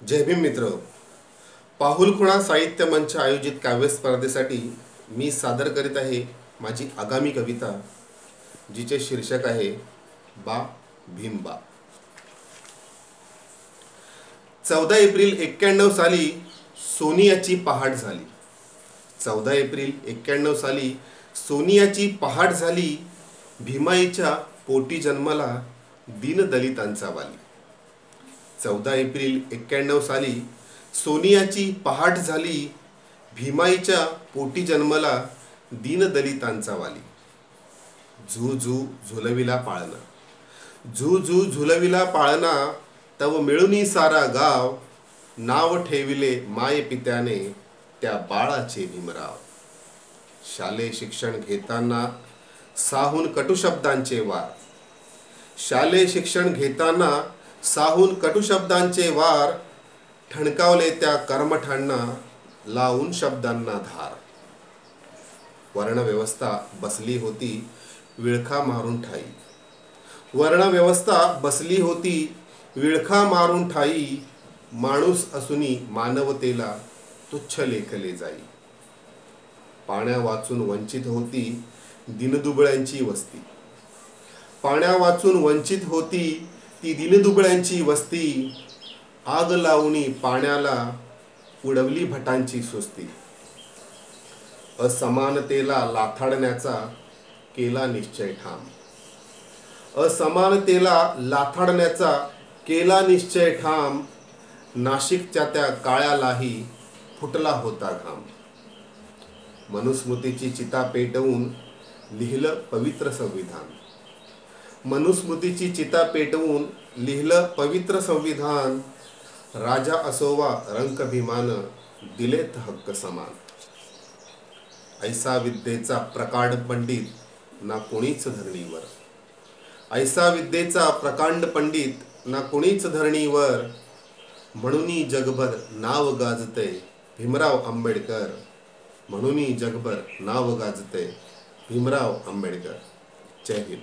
जय भीम मित्र. पाहुलखुणा साहित्य मंच आयोजित काव्य स्पर्धेसाठी मी सादर करीत आहे माझी आगामी कविता जिचे शीर्षक आहे बा भीमबा. चौदा एप्रिल एक्क्याण्णव साली सोनियाची पहाट झाली. चौदा एप्रिल एक्क्याण्णव साली सोनियाची पहाट झाली भीमाईच्या पोटी जन्माला दीनदलितांचा वाली. चौदा एप्रिल एक्क्याण्णव साली सोनियाची पहाट झाली. भीमाईच्या पोटी जन्मला दीनदलितांचा वाली. झू झू झुलविला पाळणा. झू झू झुलविला पाळणा तव मिळुनी सारा गाव. नाव ठेविले माय पित्याने त्या बाळाचे भीमराव. शालेय शिक्षण घेताना साहून कटुशब्दांचे वार. शालेय शिक्षण घेताना साहून कटुशब्दांचे वार ठणकावले त्या कर्मठांना लावून शब्दांना धार. वर्णव्यवस्था बसली होती विळखा मारून ठाई. वर्णव्यवस्था बसली होती विळखा मारून ठाई. माणूस असुनी मानवतेला तुच्छ लेखले जाई. पाण्या वाचून वंचित होती दिनदुबळ्यांची वस्ती. पाण्या वाचून वंचित होती ती दिनदुबळ्यांची वस्ती आग लावणी पाण्याला उडवली भटांची सुस्ती. असमानतेला लाथाडण्याचा केला निश्चय ठाम. असमानतेला लाथाडण्याचा केला निश्चय ठाम नाशिकच्या त्या काळ्यालाही फुटला होता घाम. मनुस्मृतीची चिता पेटवून लिहिलं पवित्र संविधान. मनुस्मृतीची चिता पेटवून लिहिलं पवित्र संविधान राजा असोवा रंकभिमान दिलेत हक्क समान. ऐसा विद्येचा प्रकांड पंडित ना कोणीच धरणीवर. ऐसा विद्येचा प्रकांड पंडित ना कोणीच धरणीवर. म्हणून जगभर नाव गाजते भीमराव आंबेडकर. म्हणून जगभर नाव गाजते भीमराव आंबेडकर. जय हिंद.